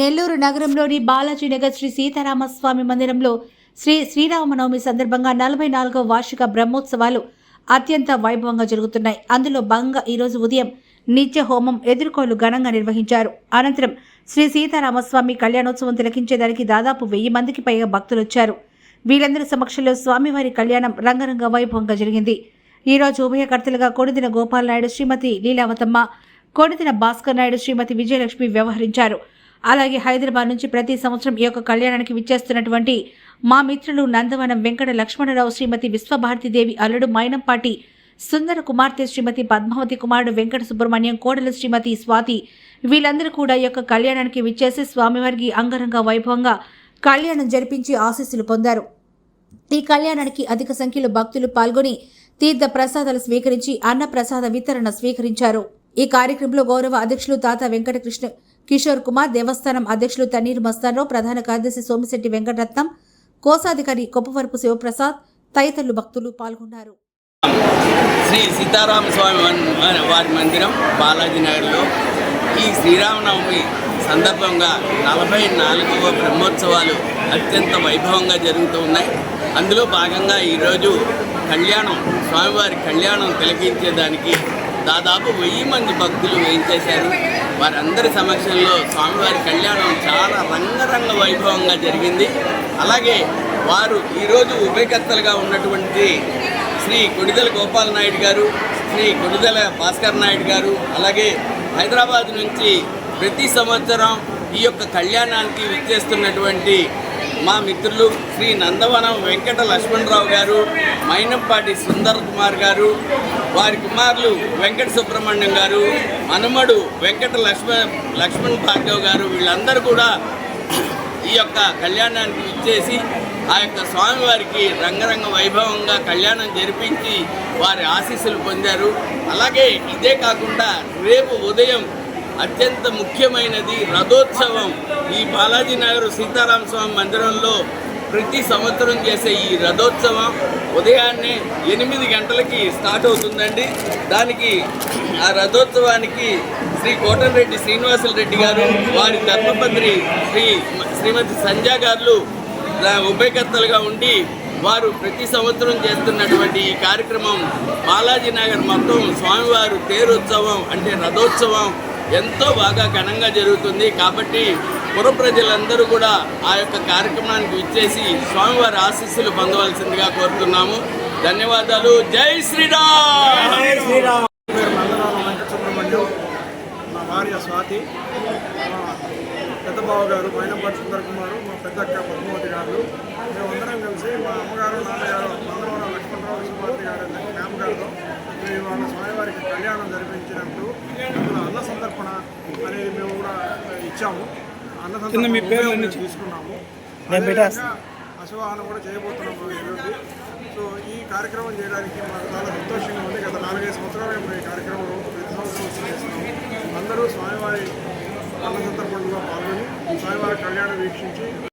నెల్లూరు నగరంలోని బాలాజీ నగర్ శ్రీ సీతారామస్వామి మందిరంలో శ్రీ శ్రీరామనవమి సందర్భంగా నలభై నాలుగవ వార్షిక బ్రహ్మోత్సవాలు అత్యంత వైభవంగా జరుగుతున్నాయి. అందులో భాగంగా ఈరోజు ఉదయం నిత్య హోమం ఎదుర్కోలు ఘనంగా నిర్వహించారు. అనంతరం శ్రీ సీతారామస్వామి కళ్యాణోత్సవం తిలకించేదానికి దాదాపు వెయ్యి మందికి పైగా భక్తులు వచ్చారు. వీరందరి సమక్షంలో స్వామివారి కళ్యాణం రంగరంగ వైభవంగా జరిగింది. ఈరోజు ఉభయకర్తలుగా కొడిదిన గోపాలనాయుడు శ్రీమతి లీలావతమ్మ కొడిదిన భాస్కర్ నాయుడు శ్రీమతి విజయలక్ష్మి వ్యవహరించారు. అలాగే హైదరాబాద్ నుంచి ప్రతి సంవత్సరం ఈ యొక్క కళ్యాణానికి విచ్చేస్తున్నటువంటి మా మిత్రులు నందవనం వెంకట లక్ష్మణరావు శ్రీమతి విశ్వభారతిదేవి అల్లుడు మైనంపాటి సుందర కుమార్తె శ్రీమతి పద్మావతి కుమారుడు వెంకట సుబ్రహ్మణ్యం కోడలు శ్రీమతి స్వాతి. వీళ్ళందరూ కూడా ఈ యొక్క కళ్యాణానికి విచ్చేసి స్వామివారికి అంగరంగ వైభవంగా కళ్యాణం జరిపించి ఆశీస్సులు పొందారు. ఈ కళ్యాణానికి అధిక సంఖ్యలో భక్తులు పాల్గొని తీర్థ ప్రసాదాలు స్వీకరించి అన్న ప్రసాద వితరణ స్వీకరించారు. ఈ కార్యక్రమంలో గౌరవ అధ్యక్షులు తాత వెంకటకృష్ణ కిషోర్ కుమార్ దేవస్థానం అధ్యక్షులు తన్నీరు మస్తాన్రావు ప్రధాన కార్యదర్శి సోమిశెట్టి వెంకటరత్నం కోశాధికారి కొప్పవరపు శివప్రసాద్ తదితరులు భక్తులు పాల్గొన్నారు. శ్రీ సీతారామ స్వామి వారి మందిరం బాలాజీ నగర్లో ఈ శ్రీరామనవమి సందర్భంగా నలభై నాలుగవ బ్రహ్మోత్సవాలు అత్యంత వైభవంగా జరుగుతూ ఉన్నాయి. అందులో భాగంగా ఈరోజు కళ్యాణం స్వామివారి కళ్యాణం తిలకించేదానికి దాదాపు వెయ్యి మంది భక్తులు వేయించేశారు. వారందరి సమక్షంలో స్వామివారి కళ్యాణం చాలా రంగరంగ వైభవంగా జరిగింది. అలాగే వారు ఈరోజు ఉభయకర్తలుగా ఉన్నటువంటి శ్రీ కొడిదల గోపాల్ నాయుడు గారు శ్రీ కొడిదల భాస్కర్ నాయుడు గారు అలాగే హైదరాబాద్ నుంచి ప్రతి సంవత్సరం ఈ యొక్క కళ్యాణానికి విచ్చేస్తున్నటువంటి మా మిత్రులు శ్రీ నందవనం వెంకట లక్ష్మణరావు గారు మైనంపాటి సుందర్ కుమార్ గారు వారి కుమారులు వెంకట సుబ్రహ్మణ్యం గారు అనుమడు వెంకట లక్ష్మ లక్ష్మణ్ భార్గవ్ గారు వీళ్ళందరూ కూడా ఈ యొక్క కళ్యాణానికి ఇచ్చేసి ఆ యొక్క స్వామివారికి రంగరంగ వైభవంగా కళ్యాణం జరిపించి వారి ఆశీస్సులు పొందారు. అలాగే ఇదే కాకుండా రేపు ఉదయం అత్యంత ముఖ్యమైనది రథోత్సవం ఈ బాలాజీ నగర్ సీతారామ స్వామి మందిరంలో ప్రతి సంవత్సరం చేసే ఈ రథోత్సవం ఉదయాన్నే ఎనిమిది గంటలకి స్టార్ట్ అవుతుందండి. దానికి ఆ రథోత్సవానికి శ్రీ కోటంరెడ్డి శ్రీనివాసులు రెడ్డి గారు వారి ధర్మపత్రి శ్రీ శ్రీమతి సంధ్యా గారు ఉభయకర్తలుగా ఉండి వారు ప్రతి సంవత్సరం చేస్తున్నటువంటి ఈ కార్యక్రమం బాలాజీ నగర్ మొత్తం స్వామివారు తేరోత్సవం అంటే రథోత్సవం ఎంతో బాగా ఘనంగా జరుగుతుంది. కాబట్టి పుర ప్రజలందరూ కూడా ఆ యొక్క కార్యక్రమానికి విచ్చేసి స్వామివారి ఆశీస్సులు పొందవలసిందిగా కోరుతున్నాము. ధన్యవాదాలు. జై శ్రీరామ్! మా భార్య స్వాతి. మా పెద్ద బావ గారు మైనంపాటి సుందర కుమారు మా పెద్దక్క పద్మావతి గారు. మేమందరం కలిసి మా అమ్మగారు నాన్నగారు నందనవరం లక్ష్మణరావు సుమార్తి గారు జ్ఞాపకాలతో గారితో మేము ఇవాళ స్వామివారికి కళ్యాణం జరిపించినప్పుడు అందులో అన్న సందర్పణ అనేది మేము కూడా ఇచ్చాము. మేము తీసుకున్నాము. అశ్వాహనం కూడా చేయబోతున్నాము ఈరోజు సో ఈ కార్యక్రమం చేయడానికి మాకు చాలా సంతోషంగా ఉంది. గత నాలుగైదు సంవత్సరాలు మేము ఈ కార్యక్రమం ప్రతి సంవత్సరం చేస్తున్నాము. అందరూ స్వామివారి అన్న సందర్భంలో పాల్గొని స్వామివారి కళ్యాణం వీక్షించి